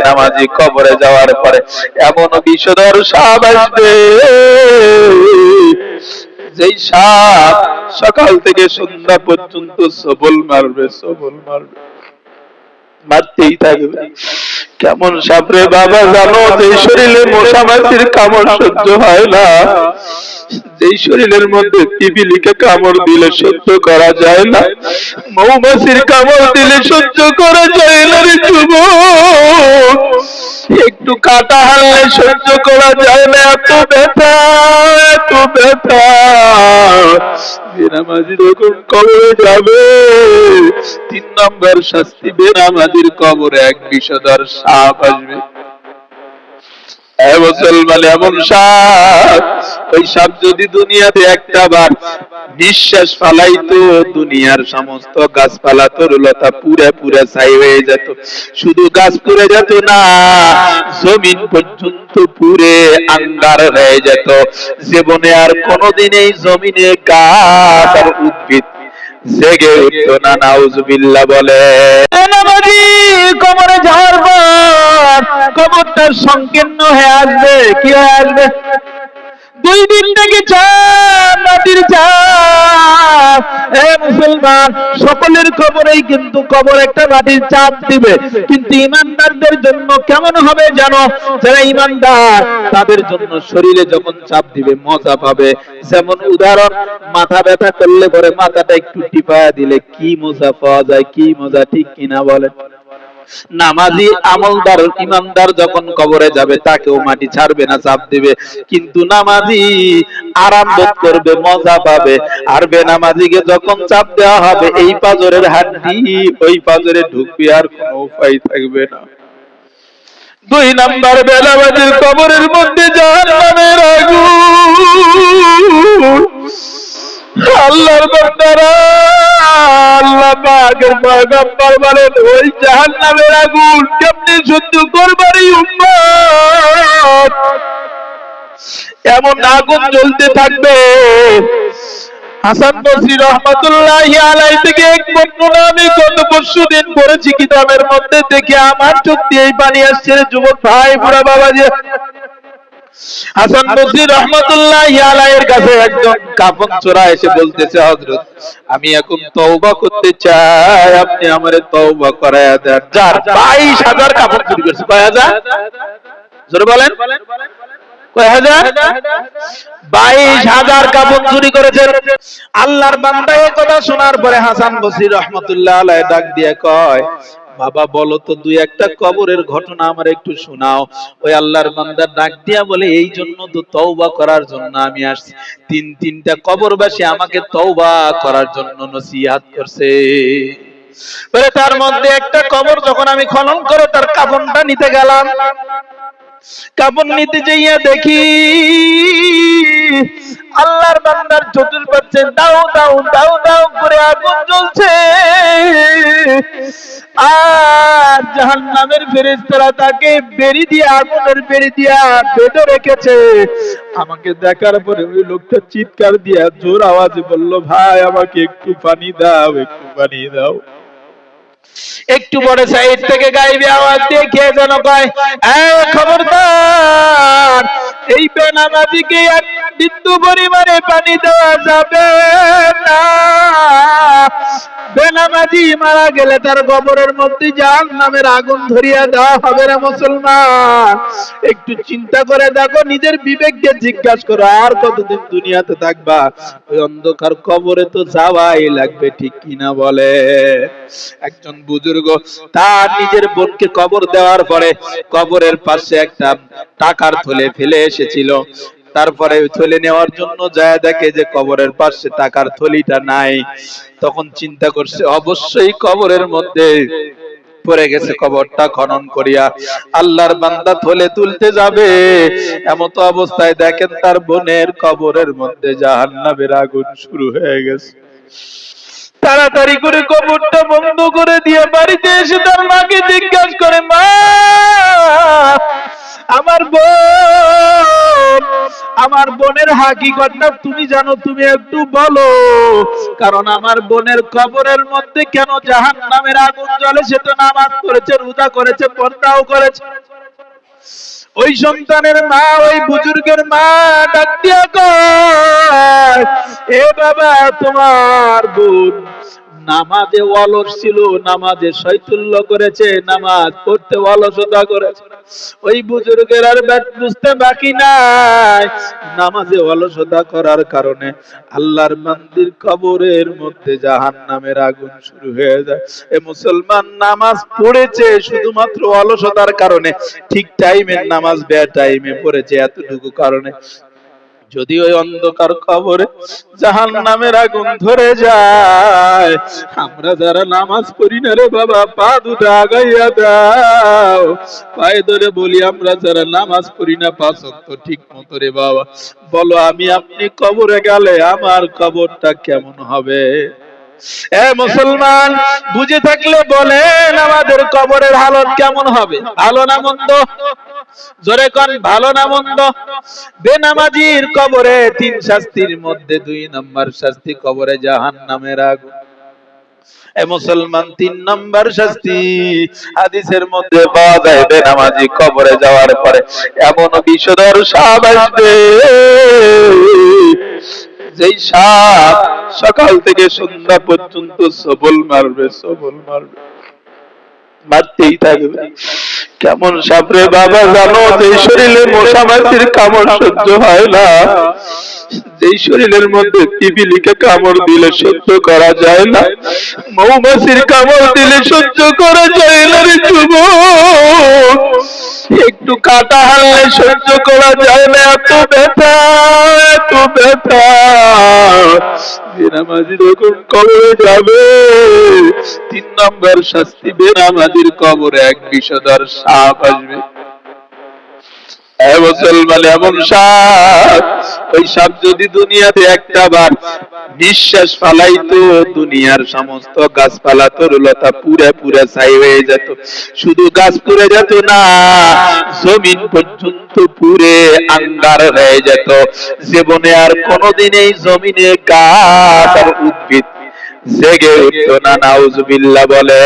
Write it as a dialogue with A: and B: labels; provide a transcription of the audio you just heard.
A: বেনামাজি কবরে যাওয়ার পরে এমন বিষধর সাপ আসবে। যেই সাপ সকাল থেকে সন্ধ্যা পর্যন্ত সবল মারবে সবল মারবে। মারতেই থাকবে। কেমন সাপরে বাবা জানো যে শরীরে মশা মাছির কামড় সহ্য হয় না, যেই শরীরের মধ্যে পিপিলিকে কামড় দিলে সহ্য করা যায় না, মৌমাছির কামড় দিলে সহ্য করা যায় না রে যুবক। একটু কাটা হারলে সহ্য করা যায় না। এত ব্যথা এত ব্যথা। বেনামাজির যখন কবরে যাবে। তিন নম্বর শাস্তি বেনামাজির কবরে। এক বিষধর সাপ আসবে। মুসলমান, এমন সাপ। ওই সাপ যদি দুনিয়াতে একটা বার নিঃশ্বাস ফালাইতো, দুনিয়ার সমস্ত গাছপালা পুরে পুরে ছাই হয়ে যেত। শুধু গাছ যেত না, জমিন পর্যন্ত পুরে আঙ্গার হয়ে যেত। জীবনে আর কোনোদিন এই জমিনে গাছ আর উদ্ভিদ জেগে উঠতো না, নাউজুবিল্লাহ বলে।
B: নামাজি কবরে যাওয়ার সংকীর্ণ হয়ে আসবে। কি হয়ে আসবে? দুই দিন থেকে মাটির চাপ এ মুসলমান, সকলের কবরেই কিন্তু কবর একটা মাটির চাপ দিবে। কিন্তু ইমানদারদের জন্য কেমন হবে জানো? যারা ইমানদার, তাদের জন্য শরীরে যখন চাপ দিবে, মজা পাবে। যেমন উদাহরণ, মাথা ব্যথা করলে পরে মাথাটা একটু টিপায়া দিলে কি মজা পাওয়া যায়, কি মজা, ঠিক কিনা বলেন? নামাজি আমলদার ইমানদার যখন কবরে যাবে, তাকেও মাটি ছাড়বে না, চাপ দিবে। কিন্তু নামাজি আরাম বোধ করবে, মজা পাবে। আর বেনামাজিকে যখন চাপ দেওয়া হবে, এই পাজরের হাড্ডি, ওই পাজরে ঢুকবে আর কোনো উপায় থাকবে না। দুই নাম্বার বেলাবাজির কবরের মধ্যে জাহান্নামের আগুন। পাকের পয়গম্বর ওই আগুন কেমনে সহ্য করবারই এমন আগুন জ্বলতে থাকবে। হাসান বসরি আলাই থেকে এক বর্ণনা আমি গত পরশু দিন পড়েছি কিতাবের মধ্যে, দেখে আমার চোখ দিয়ে এই পানি আসছে যুবক ভাই, বুড়া বাবা যে হাসান বসরি রহমতুল্লাহ আলাইয়ের কাছে একজন কাফন চোরা এসে বলতেছে হযরত আমি এখন তওবা করতে চাই আপনি আমারে তওবা করায়া দেন। যার 22000 কাফন চুরি করছে। কয় হাজার? জোরে বলেন। কয় হাজার? বাইশ হাজার কাপড় চুরি করেছেন আল্লাহর বান্দা এই কথা শোনার পরে হাসান বসির রহমতুল্লাহ ডাক দিয়ে কয় বাবা, বলো তো দুই একটা কবরের ঘটনা আমার একটু শোনাও। ওই আল্লাহর বান্দা ডাক দিয়া বলে, এই জন্য তো তওবা করার জন্য আমি আসছি। তিন তিনটা কবরবাসী আমাকে তওবা করার জন্য নসিহাত করছে। বলে, তার মধ্যে একটা কবর যখন আমি খনন করে তার কাফনটা নিতে গেলাম। কাপড় নিতে যাইয়া দেখি আল্লাহর বান্দার চতুর্পাশে দাও দাও দাও দাও করে আগুন জ্বলছে। আর জাহান্নামের ফেরেশতারা তাকে বেরি দিয়ে, আগুনের বেরি দিয়া রেখেছে। আমাকে দেখার পরে ওই লোকটা চিৎকার দিয়া জোর আওয়াজে বলল, ভাই, আমাকে একটু পানি দাও, একটু পানি দাও। একটু বড় সাইড থেকে গাইবে আওয়াজ দিয়ে কে যেন কয় "এই খবরদার, এই বেনামাজিকে এক বিন্দু পরিমাণে পানি দেওয়া যাবে না। বেনামাজি মারা গেলে তার কবরের মধ্যে জাহান নামের আগুন ধরিয়া দেওয়া হবে না মুসলমান। একটু চিন্তা করে দেখো, নিজের বিবেককে জিজ্ঞাসা করো, আর কতদিন দুনিয়াতে থাকবা? ওই অন্ধকার কবরে তো যাওয়াই লাগবে, ঠিক কিনা বলে? একজন বুজুর্গ, তার নিজের বোনকে কবর দেওয়ার পরে কবরের পাশে একটা টাকার থলে ফেলে এসেছিল। তারপরে থলে নেওয়ার জন্য যায় দেখে যে কবরের পাশে টাকার থলিটা নাই। তখন চিন্তা করছে, অবশ্যই কবরের মধ্যে পড়ে গেছে কবরটা খনন করিয়া। আল্লাহর বান্দা থলে তুলতে যাবে। এমত অবস্থায় দেখেন তার বোনের কবরের মধ্যে জাহান্নামের আগুন শুরু হয়ে গেছে। তাড়াতাড়ি করে কবরটা বন্ধ করে দিয়ে বাড়িতে এসে তার মাকে জিজ্ঞাসা করে, মা, আমার বোন আমার বোনের হাকিকতটা তুমি জানো, তুমি একটু বলো। কারণ আমার বোনের কবরের মধ্যে কেন জাহান নামের আগুন জ্বলে? সে তো নামাজ করেছে রোজা করেছে, পর্দাও করেছে। ওই সন্তানের মা, ওই বুজুর্গের মা ডাক দিয়া এ বাবা, তোমার বোন নামাজে অলস ছিল, নামাজে শৈতুল্য করেছে, নামাজ পড়তে অলসতা করেছে। ওই বুজুর্গের আর বুঝতে বাকি নাই। নামাজে অলসতা করার কারণে আল্লাহর মন্দির কবরের মধ্যে জাহান নামের আগুন শুরু হয়ে যায়। এ মুসলমান নামাজ পড়েছে শুধুমাত্র অলসতার কারণে, ঠিক টাইমে নামাজ বে টাইমে পড়েছে এতটুকু কারণে। যদি ওই অন্ধকার কবরে জাহান নামের আগুন ধরে যায়, আমরা যারা নামাজ পড়ি না রে বাবা, পা দুটো আগাইয়া দাও। পায়ে ধরে বলি, আমরা যারা নামাজ পড়ি না, পাঁচ তো ঠিক মতো রে বাবা। বলো, আমি আপনি কবরে গেলে আমার কবরটা কেমন হবে? এ মুসলমান, বুঝে থাকলে বলেন আমাদের কবরের হালত কেমন হবে? ভালো না মন্দ? জোরে কন, ভালো না মন্দ? বেনামাজির কবরে তিন শাস্তির মধ্যে দুই নম্বর শাস্তি কবরে জাহান নামের আগুন। এ মুসলমান, তিন নম্বর শাস্তি হাদিসের মধ্যে পাওয়া যায় বেনামাজি কবরে যাওয়ার পরে এমন বিষধর সাপ আসবে। যেই সাপ সকাল থেকে সন্ধ্যা পর্যন্ত সবল মারবে সবল মারবে। মারতেই থাকবে। কেমন সাপরে বাবা জানো যে শরীরে মশা মাছির কামড় সহ্য হয় না, যেই শরীরের মধ্যে পিপিলিকে কামড় দিলে সহ্য করা যায় না, মৌমাছির কামড় দিলে সহ্য করা যায় না রে যুবক। একটু কাটা হারলে সহ্য করা যায় না। এত ব্যথা এত ব্যথা। বেনামাজি যখন কবরে যাবে। তিন নম্বর শাস্তি, বেনামাজির কবরে এক বিষধর সাপ আসবে। এ মুসলমান এমন সাপ ওই সাপ যদি দুনিয়াতে একটা বার নিঃশ্বাস ফালাইতো, দুনিয়ার সমস্ত গাছপালা তরুলতা পুরে পুরে ছাই হয়ে যেত। শুধু গাছ পুড়ে যেত না, জমিন পর্যন্ত পুরে আঙ্গার হয়ে যেত। জীবনে আর কোনোদিন এই জমিনে গাছ আর উদ্ভিদ জেগে উঠতো না, নাউজুবিল্লাহ বলে।